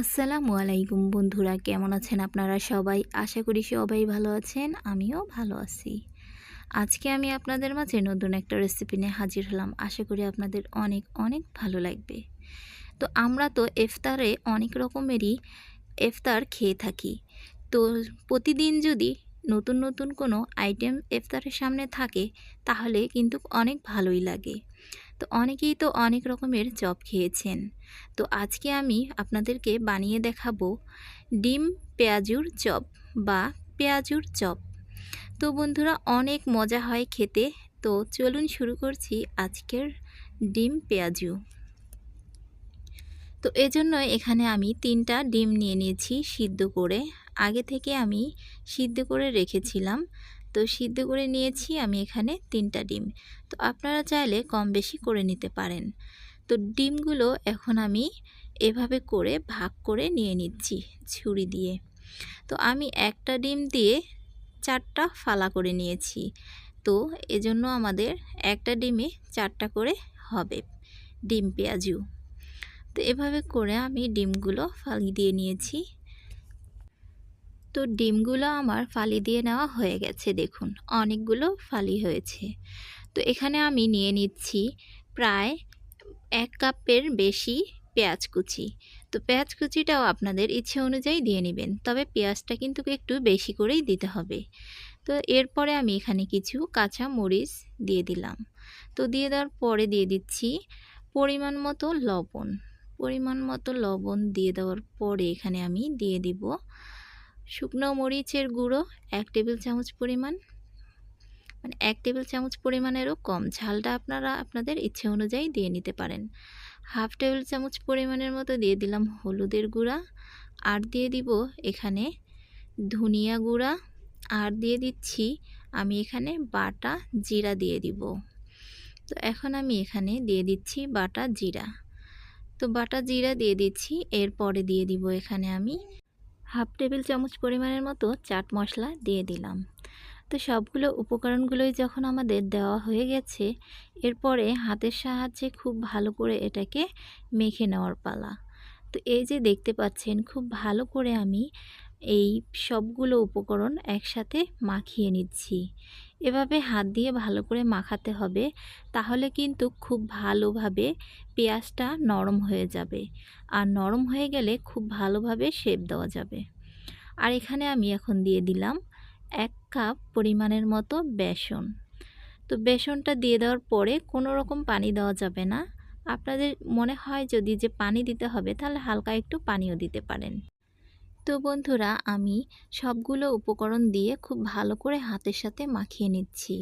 আসসালামু আলাইকুম বন্ধুরা, কেমন আছেন আপনারা সবাই? আশা করি সবাই ভালো আছেন, আমিও ভালো আছি। আজকে আমি আপনাদের মাঝে নতুন একটা রেসিপি নিয়ে হাজির হলাম। আশা করি আপনাদের অনেক অনেক ভালো লাগবে। তো আমরা তো ইফতারে অনেক রকমেরই ইফতার খেয়ে থাকি। তো প্রতিদিন যদি নতুন নতুন কোনো আইটেম ইফতারের সামনে থাকে, তাহলে কিন্তু অনেক ভালোই লাগে। তো অনেকেই তো অনেক রকমের চপ খেয়েছেন। তো আজকে আমি আপনাদেরকে বানিয়ে দেখাবো ডিম পেঁয়াজুর চপ বা পেঁয়াজুর চপ। তো বন্ধুরা, অনেক মজা হয় খেতে। তো চলুন শুরু করছি আজকের ডিম পেঁয়াজু। তো এজন্য এখানে আমি তিনটা ডিম নিয়ে নিয়েছি সিদ্ধ করে। আগে থেকে আমি সিদ্ধ করে রেখেছিলাম। তো সিদ্ধ করে নিয়েছি আমি এখানে তিনটা ডিম। তো আপনারা চাইলে কম বেশি করে নিতে পারেন। তো ডিমগুলো এখন আমি এভাবে করে ভাগ করে নিয়ে নিচ্ছি ছুরি দিয়ে। তো আমি একটা ডিম দিয়ে চারটা ফালা করে নিয়েছি। তো এজন্য আমাদের একটা ডিমে চারটা করে হবে ডিম পেঁয়াজু। তো এভাবে করে আমি ডিমগুলো ফালি দিয়ে নিয়েছি। তো ডিমগুলো আমার ফালি দিয়ে নেওয়া হয়ে গেছে, দেখুন, অনেকগুলো ফালি হয়েছে। তো এখানে আমি নিয়ে নিচ্ছি প্রায় এক কাপের বেশি পেঁয়াজ কুচি। তো পেঁয়াজ কুচিটাও আপনাদের ইচ্ছে অনুযায়ী দিয়ে নেবেন, তবে পেঁয়াজটা কিন্তু একটু বেশি করেই দিতে হবে। তো এরপরে আমি এখানে কিছু কাঁচা মরিচ দিয়ে দিলাম। তো দিয়ে দেওয়ার পরে দিয়ে দিচ্ছি পরিমাণ মতো লবণ। পরিমাণ মতো লবণ দিয়ে দেওয়ার পরে এখানে আমি দিয়ে দিব শুকনো মরিচের গুঁড়ো এক টেবিল চামচ পরিমাণ। মানে এক টেবিল চামচ পরিমাণেরও কম। ঝালটা আপনারা আপনাদের ইচ্ছে অনুযায়ী দিয়ে নিতে পারেন। হাফ টেবিল চামচ পরিমাণের মতো দিয়ে দিলাম হলুদের গুঁড়া। আর দিয়ে দিব এখানে ধনিয়া গুঁড়া। আর দিয়ে দিচ্ছি আমি এখানে বাটা জিরা দিয়ে দিব। তো এখন আমি এখানে দিয়ে দিচ্ছি বাটা জিরা। তো বাটা জিরা দিয়ে দিচ্ছি, এরপরে দিয়ে দিব এখানে আমি হাফ টেবিল চামচ পরিমাণের মতো চাট মশলা দিয়ে দিলাম। তো সবগুলো উপকরণগুলোই যখন আমাদের দেওয়া হয়ে গেছে, এরপরে হাতের সাহায্যে খুব ভালো করে এটাকে মেখে নেওয়ার পালা। তো এই যে দেখতে পাচ্ছেন, খুব ভালো করে আমি এই সবগুলো উপকরণ একসাথে মাখিয়ে নিচ্ছি। এভাবে হাত দিয়ে ভালো করে মাখাতে হবে, তাহলে কিন্তু খুব ভালোভাবে পেঁয়াজটা নরম হয়ে যাবে আর নরম হয়ে গেলে খুব ভালোভাবে শেপ দেওয়া যাবে। আর এখানে আমি এখন দিয়ে দিলাম এক কাপ পরিমাণের মতো বেসন। তো বেসনটা দিয়ে দেওয়ার পরে কোনো রকম পানি দেওয়া যাবে না। আপনাদের মনে হয় যদি যে পানি দিতে হবে, তাহলে হালকা একটু পানিও দিতে পারেন। তো বন্ধুরা, আমি সবগুলো উপকরণ দিয়ে খুব ভালো করে হাতের সাথে মাখিয়ে নিচ্ছি।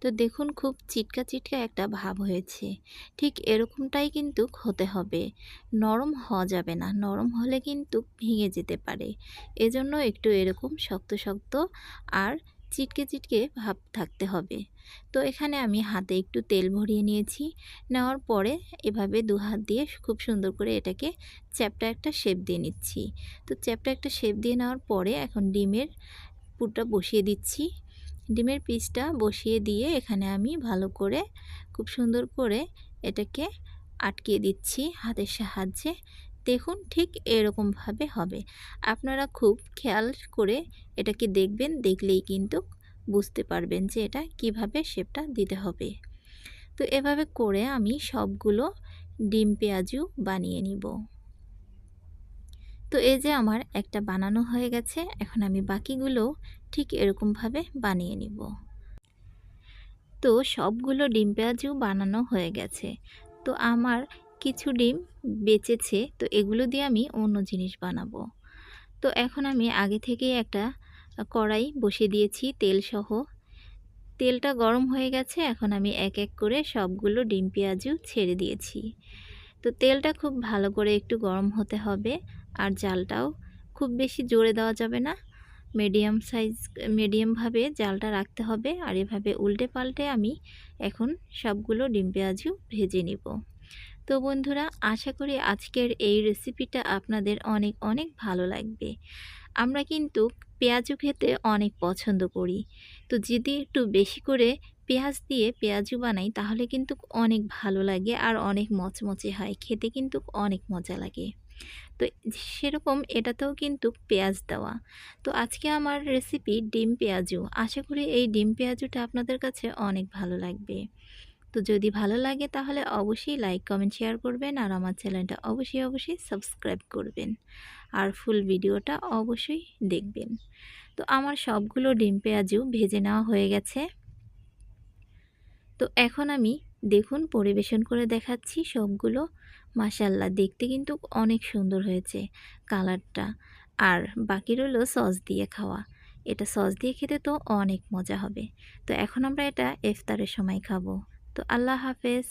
তো দেখুন, খুব চিটকা চিটকা একটা ভাব হয়েছে। ঠিক এরকমটাই কিন্তু হতে হবে। নরম হওয়া যাবে না, নরম হলে কিন্তু ভেঙে যেতে পারে। এজন্য একটু এরকম শক্ত শক্ত আর চিটকে চিটকে ভাব থাকতে হবে। তো এখানে আমি হাতে একটু তেল ভরিয়ে নিয়েছি। নেওয়ার পরে এভাবে দু হাত দিয়ে খুব সুন্দর করে এটাকে চ্যাপটা একটা শেপ দিয়ে নিচ্ছি। তো চ্যাপটা একটা শেপ দিয়ে নেওয়ার পরে এখন ডিমের পুরটা বসিয়ে দিচ্ছি। ডিমের পিসটা বসিয়ে দিয়ে এখানে আমি ভালো করে খুব সুন্দর করে এটাকে আটকিয়ে দিচ্ছি হাতের সাহায্যে। দেখুন ঠিক এরকমভাবে হবে। আপনারা খুব খেয়াল করে এটাকে দেখবেন, দেখলেই কিন্তু বুঝতে পারবেন যে এটা কীভাবে শেপটা দিতে হবে। তো এভাবে করে আমি সবগুলো ডিম পেঁয়াজু বানিয়ে নিব। তো এই যে আমার একটা বানানো হয়ে গেছে, এখন আমি বাকিগুলো ঠিক এরকমভাবে বানিয়ে নিব। তো সবগুলো ডিম পেঁয়াজু বানানো হয়ে গেছে। তো আমার কিছু ডিম বেঁচেছে, তো এগুলো দিয়ে আমি অন্য জিনিস বানাবো। তো এখন আমি আগে থেকেই একটা কড়াই বসিয়ে দিয়েছি, তেল সহ। তেলটা গরম হয়ে গেছে, এখন আমি এক এক করে সবগুলো ডিম পেঁয়াজু ছেড়ে দিয়েছি। তো তেলটা খুব ভালো করে একটু গরম হতে হবে, আর জালটাও খুব বেশি জোরে দেওয়া যাবে না। মিডিয়াম সাইজ মিডিয়ামভাবে জালটা রাখতে হবে, আর এভাবে উল্টে পাল্টে আমি এখন সবগুলো ডিম পেঁয়াজু ভেজে নিব। তো বন্ধুরা, আশা করি আজকের এই রেসিপিটা আপনাদের অনেক অনেক ভালো লাগবে। আমরা কিন্তু পেঁয়াজু খেতে অনেক পছন্দ করি। তো যদি একটু বেশি করে পেঁয়াজ দিয়ে পেঁয়াজু বানাই, তাহলে কিন্তু অনেক ভালো লাগে আর অনেক মচমচে হয়। খেতে কিন্তু অনেক মজা লাগে। তো সেরকম এটাতেও কিন্তু পেঁয়াজ দেওয়া। তো আজকে আমার রেসিপি ডিম পেঁয়াজু। আশা করি এই ডিম পেঁয়াজুটা আপনাদের কাছে অনেক ভালো লাগবে। তো যদি ভালো লাগে তাহলে অবশ্যই লাইক কমেন্ট শেয়ার করবেন আর আমার চ্যানেলটা অবশ্যই অবশ্যই সাবস্ক্রাইব করবেন। আর ফুল ভিডিওটা অবশ্যই দেখবেন। তো আমার সবগুলো ডিম পেঁয়াজু ভেজে নেওয়া হয়ে গেছে। তো এখন আমি দেখুন পরিবেশন করে দেখাচ্ছি সবগুলো। মাসাল্লাহ দেখতে কিন্তু অনেক সুন্দর হয়েছে কালারটা আর বাকি রইল সস দিয়ে খাওয়া। এটা সস দিয়ে খেতে তো অনেক মজা হবে। তো এখন আমরা এটা ইফতারের সময় খাব। তো আল্লাহ হাফেজ।